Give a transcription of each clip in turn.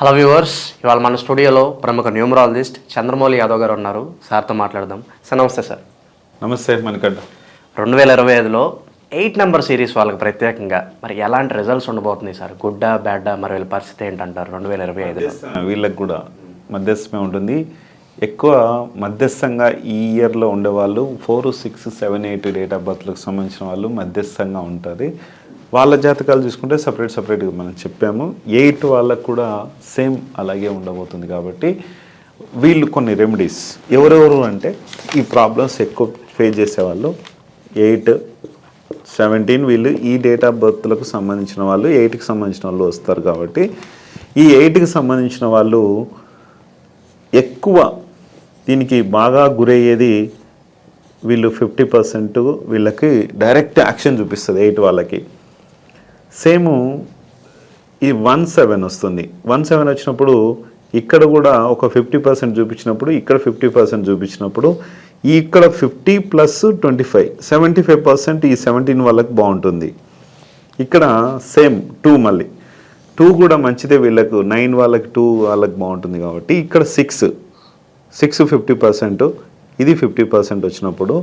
Hello viewers ఇవాళ మన స్టూడియోలో ప్రముఖ న్యూమరాలజిస్ట్ చంద్రమౌళి యాదవ్ గారు ఉన్నారు. సార్తో మాట్లాడదాం. సార్ నమస్తే సార్. నమస్తే మనకడ్డ రెండు వేల ఇరవై ఐదులో ఎయిట్ నెంబర్ సిరీస్ వాళ్ళకి ప్రత్యేకంగా మరి ఎలాంటి రిజల్ట్స్ ఉండబోతున్నాయి సార్? గుడ్డా బ్యాడ్డా మరి వీళ్ళ పరిస్థితి ఏంటంటారు రెండు వేల ఇరవై ఐదులో? వీళ్ళకి కూడా మధ్యస్థమే ఉంటుంది. ఎక్కువ మధ్యస్థంగా ఈ ఇయర్లో ఉండేవాళ్ళు four six seven eight date of బర్త్లకు సంబంధించిన వాళ్ళు మధ్యస్థంగా ఉంటుంది వాళ్ళ జాతకాలు చూసుకుంటే సపరేట్ సపరేట్గా మనం చెప్పాము. ఎయిట్ వాళ్ళకు కూడా సేమ్ అలాగే ఉండబోతుంది కాబట్టి వీళ్ళు కొన్ని రెమెడీస్ ఎవరెవరు అంటే ఈ ప్రాబ్లమ్స్ ఎక్కువ ఫేస్ చేసేవాళ్ళు ఎయిట్ సెవెంటీన్ వీళ్ళు ఈ డేట్ ఆఫ్ బర్త్లకు సంబంధించిన వాళ్ళు ఎయిట్కి సంబంధించిన వాళ్ళు వస్తారు కాబట్టి ఈ ఎయిట్కి సంబంధించిన వాళ్ళు ఎక్కువ దీనికి బాగా గురయ్యేది వీళ్ళు ఫిఫ్టీ పర్సెంట్ వీళ్ళకి డైరెక్ట్ యాక్షన్ చూపిస్తుంది ఎయిట్ వాళ్ళకి. సేమ్ ఈ వన్ సెవెన్ వస్తుంది. వన్ సెవెన్ వచ్చినప్పుడు ఇక్కడ కూడా ఒక ఫిఫ్టీ పర్సెంట్ చూపించినప్పుడు ఇక్కడ ఫిఫ్టీ పర్సెంట్ చూపించినప్పుడు ఈ ఇక్కడ fifty plus twenty five. Seventy five percent ఈ సెవెంటీన్ వాళ్ళకి బాగుంటుంది. ఇక్కడ సేమ్ టూ మళ్ళీ. టూ కూడా మంచిదే వీళ్ళకు. నైన్ వాళ్ళకి టూ వాళ్ళకి బాగుంటుంది కాబట్టి ఇక్కడ సిక్స్. సిక్స్ ఫిఫ్టీ పర్సెంట్ ఇది ఫిఫ్టీ పర్సెంట్ వచ్చినప్పుడు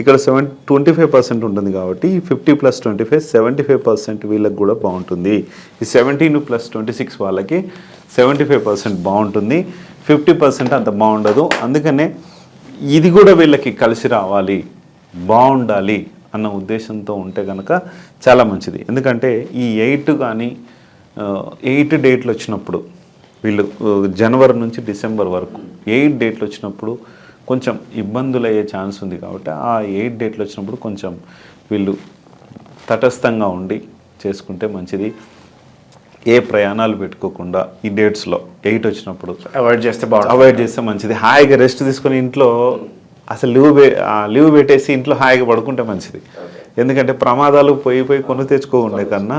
ఇక్కడ సెవెన్ ట్వంటీ ఫైవ్ పర్సెంట్ ఉంటుంది కాబట్టి fifty plus twenty five seventy five percent వీళ్ళకి కూడా బాగుంటుంది. ఈ సెవెంటీన్ ప్లస్ ట్వంటీ సిక్స్ వాళ్ళకి సెవెంటీ ఫైవ్ పర్సెంట్ బాగుంటుంది. ఫిఫ్టీ పర్సెంట్ అంత బాగుండదు. అందుకనే ఇది కూడా వీళ్ళకి కలిసి రావాలి బాగుండాలి అన్న ఉద్దేశంతో ఉంటే కనుక చాలా మంచిది. ఎందుకంటే ఈ ఎయిట్ కానీ ఎయిట్ డేట్లు వచ్చినప్పుడు వీళ్ళు జనవరి నుంచి డిసెంబర్ వరకు ఎయిట్ డేట్లు వచ్చినప్పుడు కొంచెం ఇబ్బందులు అయ్యే ఛాన్స్ ఉంది కాబట్టి ఆ ఎయిట్ డేట్లు వచ్చినప్పుడు కొంచెం వీళ్ళు తటస్థంగా ఉండి చేసుకుంటే మంచిది. ఏ ప్రయాణాలు పెట్టుకోకుండా ఈ డేట్స్లో ఎయిట్ వచ్చినప్పుడు అవాయిడ్ చేస్తే బాగుంటుంది. అవాయిడ్ చేస్తే మంచిది. హాయిగా రెస్ట్ తీసుకొని ఇంట్లో అసలు లీవ్ లీవ్ పెట్టేసి ఇంట్లో హాయిగా పడుకుంటే మంచిది. ఎందుకంటే ప్రమాదాలు పోయి పోయి కొని తెచ్చుకోఉండే కన్నా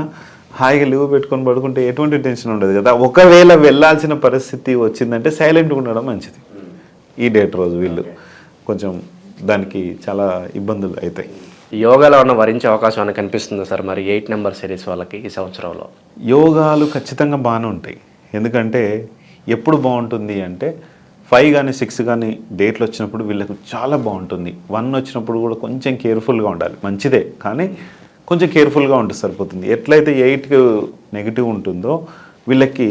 హాయిగా లీవ్ పెట్టుకొని పడుకుంటే ఎటువంటి టెన్షన్ ఉండదు కదా. ఒకవేళ వెళ్ళాల్సిన పరిస్థితి వచ్చిందంటే సైలెంట్గా ఉండడం మంచిది. ఈ డేట్ రోజు వీళ్ళు కొంచెం దానికి చాలా ఇబ్బందులు అవుతాయి. యోగాలో ఉన్న వరించే అవకాశం అని కనిపిస్తుంది సార్? మరి ఎయిట్ నెంబర్ సిరీస్ వాళ్ళకి ఈ సంవత్సరంలో. యోగాలు ఖచ్చితంగా బాగానే ఉంటాయి. ఎందుకంటే ఎప్పుడు బాగుంటుంది అంటే ఫైవ్ కానీ సిక్స్ కానీ డేట్లు వచ్చినప్పుడు వీళ్ళకు చాలా బాగుంటుంది. వన్ వచ్చినప్పుడు కూడా కొంచెం కేర్ఫుల్గా ఉండాలి. మంచిదే. కానీ కొంచెం కేర్ఫుల్గా ఉంటే సరిపోతుంది. ఎట్లయితే ఎయిట్ నెగిటివ్ ఉంటుందో వీళ్ళకి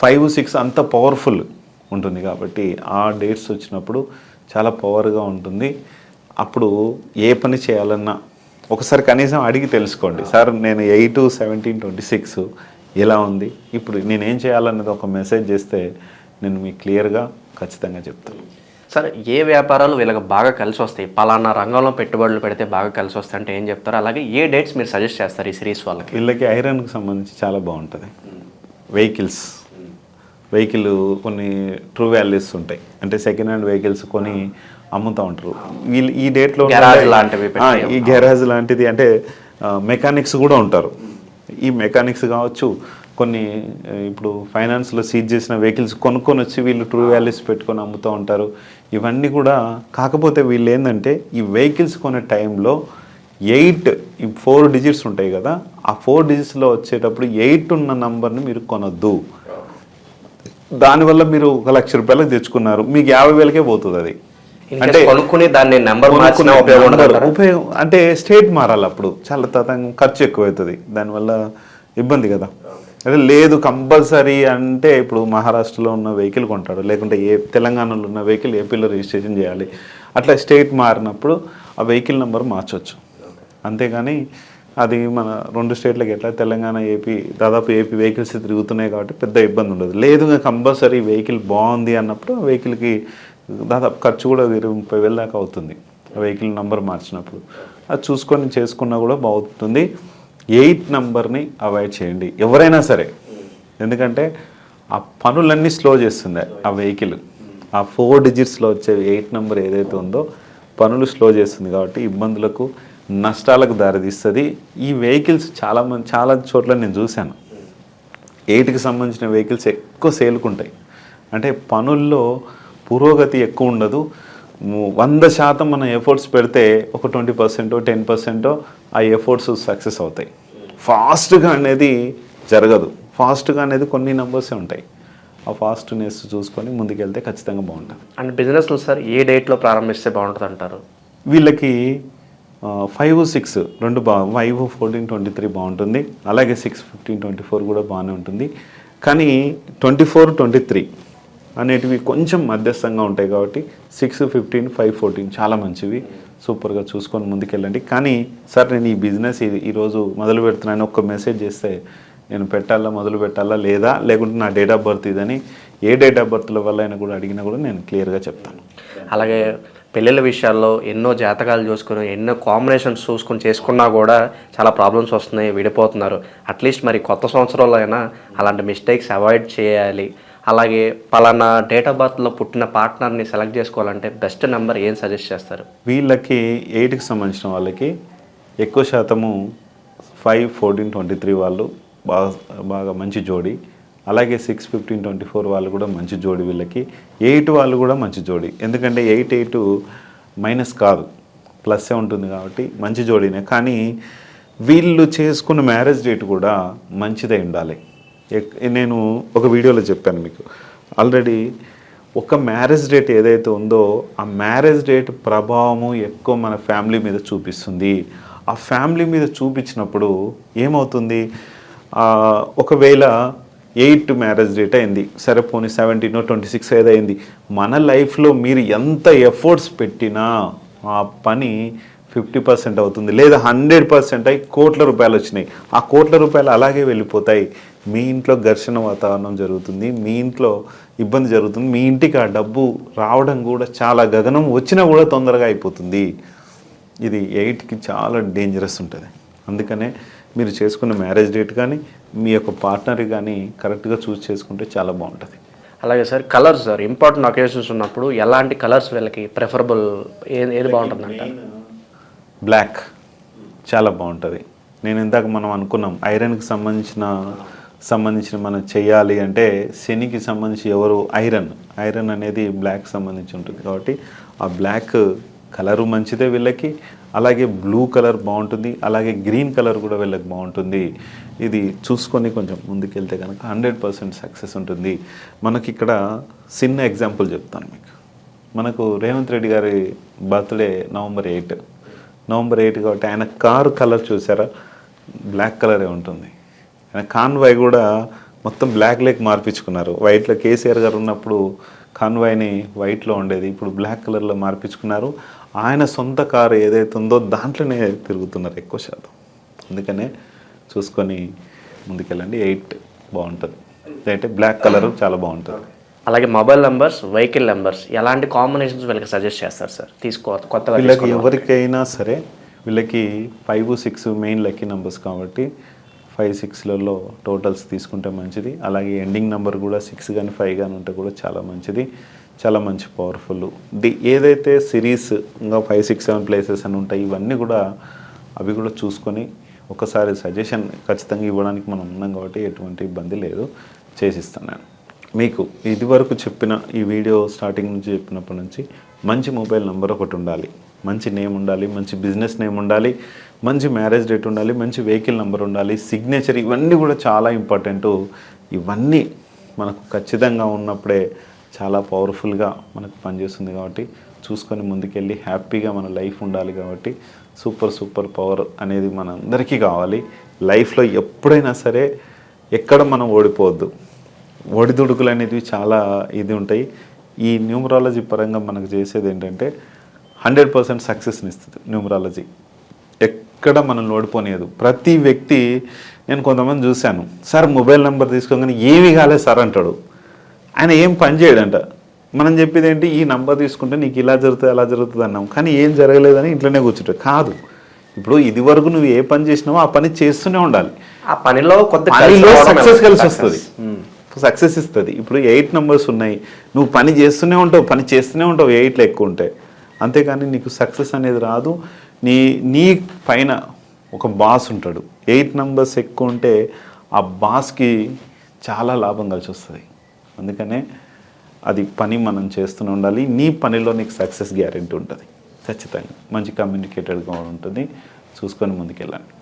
ఫైవ్ సిక్స్ అంత పవర్ఫుల్ ఉంటుంది కాబట్టి ఆ డేట్స్ వచ్చినప్పుడు చాలా పవర్గా ఉంటుంది. అప్పుడు ఏ పని చేయాలన్నా ఒకసారి కనీసం అడిగి తెలుసుకోండి. సార్ నేను ఎయిట్ సెవెంటీన్ ట్వంటీ సిక్స్ ఎలా ఉంది? ఇప్పుడు నేను ఏం చేయాలన్నది ఒక మెసేజ్ చేస్తే నేను మీకు క్లియర్గా ఖచ్చితంగా చెప్తాను. సార్ ఏ వ్యాపారాలు వీళ్ళకి బాగా కలిసి వస్తాయి? పలానా రంగంలో పెట్టుబడులు పెడితే బాగా కలిసి వస్తాయి అంటే ఏం చెప్తారు? అలాగే ఏ డేట్స్ మీరు సజెస్ట్ చేస్తారు ఈ సిరీస్ వాళ్ళకి? వీళ్ళకి ఐరన్కి సంబంధించి చాలా బాగుంటుంది. వెహికల్స్. వెహికల్ కొన్ని ట్రూ వాల్యూస్ ఉంటాయి. అంటే సెకండ్ హ్యాండ్ వెహికల్స్ కొని అమ్ముతూ ఉంటారు. వీళ్ళు ఈ డేట్లో లాంటివి ఈ గ్యారేజ్ లాంటిది అంటే మెకానిక్స్ కూడా ఉంటారు. ఈ మెకానిక్స్ కావచ్చు కొన్ని ఇప్పుడు ఫైనాన్స్లో సీజ్ చేసిన వెహికల్స్ కొనుక్కొని వచ్చి వీళ్ళు ట్రూ వాల్యూస్ పెట్టుకొని అమ్ముతూ ఉంటారు. ఇవన్నీ కూడా కాకపోతే వీళ్ళు ఏంటంటే ఈ వెహికల్స్ కొనే టైంలో ఎయిట్ ఈ ఫోర్ డిజిట్స్ ఉంటాయి కదా ఆ ఫోర్ డిజిట్స్లో వచ్చేటప్పుడు ఎయిట్ ఉన్న నంబర్ని మీరు కొనొద్దు. దానివల్ల మీరు ఒక లక్ష రూపాయలకు తెచ్చుకున్నారు. మీకు యాభై వేలకే పోతుంది అది. అంటే కొనుక్కుని దాన్ని నెంబర్ ఉపయోగం అంటే స్టేట్ మారాలి అప్పుడు. చాలా తతంగం ఖర్చు ఎక్కువ అవుతుంది దానివల్ల ఇబ్బంది కదా. అదే లేదు కంపల్సరీ అంటే ఇప్పుడు మహారాష్ట్రలో ఉన్న వెహికల్ కొంటాడు. లేకుంటే ఏ తెలంగాణలో ఉన్న వెహికల్ ఏపీలో రిజిస్ట్రేషన్ చేయాలి. అట్లా స్టేట్ మారినప్పుడు ఆ వెహికల్ నెంబర్ మార్చొచ్చు. అంతేగాని అది మన రెండు స్టేట్లకి ఎట్లా? తెలంగాణ ఏపీ దాదాపు ఏపీ వెహికల్స్ తిరుగుతున్నాయి కాబట్టి పెద్ద ఇబ్బంది ఉండదు. లేదు కంపల్సరీ వెహికల్ బాగుంది అన్నప్పుడు వెహికల్కి దాదాపు ఖర్చు కూడా ఇరవై ముప్పై వేల దాకా అవుతుంది. ఆ వెహికల్ నంబర్ మార్చినప్పుడు. అది చూసుకొని చేసుకున్నా కూడా బాగుంటుంది. ఎయిట్ నంబర్ని అవాయిడ్ చేయండి. ఎవరైనా సరే. ఎందుకంటే ఆ పనులన్నీ స్లో చేస్తుంది ఆ వెహికల్ ఆ ఫోర్ డిజిట్స్లో వచ్చే ఎయిట్ నెంబర్ ఏదైతే ఉందో పనులు స్లో చేస్తుంది కాబట్టి ఇబ్బందులకు నష్టాలకు దారితీస్తుంది. ఈ వెహికల్స్ చాలా మంది చాలా చోట్ల నేను చూశాను. ఎయిట్కి సంబంధించిన వెహికల్స్ ఎక్కువ సేలుకుంటాయి. అంటే పనుల్లో పురోగతి ఎక్కువ ఉండదు. వంద శాతం మనం ఎఫర్ట్స్ పెడితే ఒక ట్వంటీ పర్సెంటో టెన్ పర్సెంటో ఆ ఎఫర్ట్స్ సక్సెస్ అవుతాయి. ఫాస్ట్గా అనేది జరగదు. ఫాస్ట్గా అనేది కొన్ని నెంబర్సే ఉంటాయి. ఆ ఫాస్ట్నెస్ చూసుకొని ముందుకెళ్తే ఖచ్చితంగా బాగుంటుంది. అండ్ బిజినెస్లు సార్ ఏ డేట్లో ప్రారంభిస్తే బాగుంటుంది అంటారు వీళ్ళకి ఫైవ్ సిక్స్ రెండు బా ఫైవ్ ఫోర్టీన్ ట్వంటీ త్రీ బాగుంటుంది. అలాగే సిక్స్ ఫిఫ్టీన్ ట్వంటీ ఫోర్ కూడా బాగానే ఉంటుంది. కానీ ట్వంటీ ఫోర్ ట్వంటీ త్రీ అనేటివి కొంచెం మధ్యస్థంగా ఉంటాయి కాబట్టి సిక్స్ ఫిఫ్టీన్ ఫైవ్ ఫోర్టీన్ చాలా మంచివి. సూపర్గా చూసుకొని ముందుకెళ్ళండి. కానీ సార్ నేను ఈ బిజినెస్ ఇది ఈరోజు మొదలు పెడుతున్నాను. ఒక్క మెసేజ్ చేస్తే నేను పెట్టాలా మొదలు పెట్టాలా లేదా? లేకుంటే నా డేట్ ఆఫ్ బర్త్ ఇదని ఏ డేట్ ఆఫ్ బర్త్ల వల్ల అయినా కూడా అడిగినా కూడా నేను క్లియర్గా చెప్తాను. అలాగే పెళ్ళిళ్ళ విషయాల్లో ఎన్నో జాతకాలు చూసుకుని ఎన్నో కాంబినేషన్స్ చూసుకొని చేసుకున్నా కూడా చాలా ప్రాబ్లమ్స్ వస్తున్నాయి విడిపోతున్నారు. అట్లీస్ట్ మరి కొత్త సంవత్సరంలో అయినా అలాంటి మిస్టేక్స్ అవాయిడ్ చేయాలి. అలాగే పలానా డేట్ ఆఫ్ బర్త్లో పుట్టిన పార్ట్నర్ని సెలెక్ట్ చేసుకోవాలంటే బెస్ట్ నెంబర్ ఏం సజెస్ట్ చేస్తారు? వీళ్ళకి ఎయిట్కి సంబంధించిన వాళ్ళకి ఎక్కువ శాతము ఫైవ్ ఫోర్టీన్ ట్వంటీ త్రీ వాళ్ళు బాగా బాగా మంచి జోడి. అలాగే సిక్స్ ఫిఫ్టీన్ ట్వంటీ ఫోర్ వాళ్ళు కూడా మంచి జోడి వీళ్ళకి. ఎయిట్ వాళ్ళు కూడా మంచి జోడి. ఎందుకంటే ఎయిట్ ఎయిట్ మైనస్ కాదు. ప్లస్సే ఉంటుంది కాబట్టి మంచి జోడీనే. కానీ వీళ్ళు చేసుకున్న మ్యారేజ్ డేట్ కూడా మంచిదై ఉండాలి. నేను ఒక వీడియోలో చెప్పాను మీకు. ఆల్రెడీ ఒక మ్యారేజ్ డేట్ ఏదైతే ఉందో ఆ మ్యారేజ్ డేట్ ప్రభావము ఎక్కువ మన ఫ్యామిలీ మీద చూపిస్తుంది. ఆ ఫ్యామిలీ మీద చూపించినప్పుడు ఏమవుతుంది? ఒకవేళ ఎయిట్ మ్యారేజ్ డేట్ అయింది. సరే పోనీ సెవెంటీన్ ట్వంటీ సిక్స్ ఏదైంది? మన లైఫ్లో మీరు ఎంత ఎఫర్ట్స్ పెట్టినా ఆ పని ఫిఫ్టీ పర్సెంట్ అవుతుంది. లేదా హండ్రెడ్ పర్సెంట్ అయి కోట్ల రూపాయలు వచ్చినాయి. ఆ కోట్ల రూపాయలు అలాగే వెళ్ళిపోతాయి. మీ ఇంట్లో ఘర్షణ వాతావరణం జరుగుతుంది. మీ ఇంట్లో ఇబ్బంది జరుగుతుంది. మీ ఇంటికి ఆ డబ్బు రావడం కూడా చాలా గగనం వచ్చినా కూడా తొందరగా అయిపోతుంది. ఇది ఎయిట్కి చాలా డేంజరస్ ఉంటుంది. అందుకనే మీరు చేసుకున్న మ్యారేజ్ డేట్ కానీ మీ యొక్క పార్ట్నర్ కానీ కరెక్ట్గా చూస్ చేసుకుంటే చాలా బాగుంటుంది. అలాగే sir colours sir important occasions ఉన్నప్పుడు ఎలాంటి కలర్స్ వీళ్ళకి ప్రిఫరబుల్ ఏది ఏది బాగుంటుంది అంటారు? బ్లాక్ చాలా బాగుంటుంది. నేను ఇందాక మనం అనుకున్నాం ఐరన్కి సంబంధించిన సంబంధించిన మనం చేయాలి అంటే శనికి సంబంధించి ఎవరు ఐరన్ ఐరన్ అనేది బ్లాక్ సంబంధించి ఉంటుంది కాబట్టి ఆ బ్లాక్ కలరు మంచిదే వీళ్ళకి అలాగే బ్లూ కలర్ బాగుంటుంది అలాగే గ్రీన్ కలర్ కూడా వెళ్ళక బాగుంటుంది. ఇది చూసుకొని కొంచెం ముందుకెళ్తే కనుక హండ్రెడ్ పర్సెంట్ సక్సెస్ ఉంటుంది. మనకి ఇక్కడ చిన్న ఎగ్జాంపుల్ చెప్తాను మీకు. మనకు రేవంత్ రెడ్డి గారి birthday November eight November eight కాబట్టి ఆయన కారు కలర్ చూసారా? బ్లాక్ కలరే ఉంటుంది. ఆయన కాన్వాయ్ కూడా మొత్తం బ్లాక్ లేక్ మార్పించుకున్నారు. వైట్లో కేసీఆర్ గారు ఉన్నప్పుడు కాన్వాయ్ని వైట్లో ఉండేది. ఇప్పుడు బ్లాక్ కలర్లో మార్పించుకున్నారు. ఆయన సొంత కారు ఏదైతే ఉందో దాంట్లోనే తిరుగుతున్నారు ఎక్కువ శాతం. అందుకనే చూసుకొని ముందుకెళ్ళండి. ఎయిట్ బాగుంటుంది. అయితే బ్లాక్ కలర్ చాలా బాగుంటుంది. అలాగే మొబైల్ నెంబర్స్ వెహికల్ నెంబర్స్ ఎలాంటి కాంబినేషన్స్ వీళ్ళకి సజెస్ట్ చేస్తారు సార్? తీసుకో కొత్తగా వీళ్ళకి. ఎవరికైనా సరే వీళ్ళకి five six main lucky numbers కాబట్టి ఫైవ్ సిక్స్లలో టోటల్స్ తీసుకుంటే మంచిది. అలాగే ఎండింగ్ నెంబర్ కూడా సిక్స్ కానీ ఫైవ్ కానీ ఉంటే కూడా చాలా మంచిది. చాలా మంచి పవర్ఫుల్ ది ఏదైతే సిరీస్ ఇంకా ఫైవ్ సిక్స్ సెవెన్ ప్లేసెస్ అని ఉంటాయి ఇవన్నీ కూడా అవి కూడా చూసుకొని ఒకసారి సజెషన్ ఖచ్చితంగా ఇవ్వడానికి మనం ఉన్నాం కాబట్టి ఎటువంటి ఇబ్బంది లేదు. చేసిస్తాను నేను మీకు ఇదివరకు చెప్పిన ఈ వీడియో స్టార్టింగ్ నుంచి చెప్పినప్పటి నుంచి మంచి మొబైల్ నెంబర్ ఒకటి ఉండాలి. మంచి నేమ్ ఉండాలి మంచి బిజినెస్ నేమ్ ఉండాలి మంచి మ్యారేజ్ డేట్ ఉండాలి మంచి వెహికల్ నెంబర్ ఉండాలి సిగ్నేచర్ ఇవన్నీ కూడా చాలా ఇంపార్టెంట్ ఇవన్నీ మనకు ఖచ్చితంగా ఉన్నప్పుడే చాలా పవర్ఫుల్గా మనకు పనిచేస్తుంది కాబట్టి చూసుకొని ముందుకెళ్ళి హ్యాపీగా మన లైఫ్ ఉండాలి కాబట్టి సూపర్ సూపర్ పవర్ అనేది మన అందరికీ కావాలి. లైఫ్లో ఎప్పుడైనా సరే ఎక్కడ మనం ఓడిపోవద్దు. ఒడిదుడుకులు అనేవి చాలా ఇది ఉంటాయి. ఈ న్యూమరాలజీ పరంగా మనకు చేసేది ఏంటంటే హండ్రెడ్ పర్సెంట్ సక్సెస్ని ఇస్తుంది న్యూమరాలజీ. ఎక్కడ మనం ఓడిపోనియదు. ప్రతి వ్యక్తి నేను కొంతమంది చూశాను. సార్ మొబైల్ నెంబర్ తీసుకోగానే ఏమి కాలేదు సార్ అంటాడు. ఆయన ఏం పని చేయడంట. మనం చెప్పేది ఏంటి? ఈ నంబర్ తీసుకుంటే నీకు ఇలా జరుగుతుంది అలా జరుగుతుంది అన్నాం. కానీ ఏం జరగలేదని ఇంట్లోనే కూర్చుంటావు కాదు. ఇప్పుడు ఇది వరకు నువ్వు ఏ పని చేసినావో ఆ పని చేస్తూనే ఉండాలి. ఆ పనిలో కొద్ది పనిలో సక్సెస్ కలిసి. వస్తుంది. సక్సెస్ ఇస్తుంది. ఇప్పుడు ఎయిట్ నెంబర్స్ ఉన్నాయి. నువ్వు పని చేస్తూనే ఉంటావు పని చేస్తూనే ఉంటావు ఎయిట్లో ఎక్కువ ఉంటాయి అంతేకాని నీకు సక్సెస్ అనేది రాదు. నీ నీ పైన ఒక బాస్ ఉంటాడు. ఎయిట్ నెంబర్స్ ఎక్కువ ఉంటే ఆ బాస్కి చాలా లాభం కలిసి వస్తుంది. అందుకనే అది పని మనం చేస్తూనే ఉండాలి. నీ పనిలో నీకు సక్సెస్ గ్యారెంటీ ఉంటుంది. ఖచ్చితంగా. మంచి కమ్యూనికేటెడ్గా ఉంటుంది. చూసుకొని ముందుకెళ్ళండి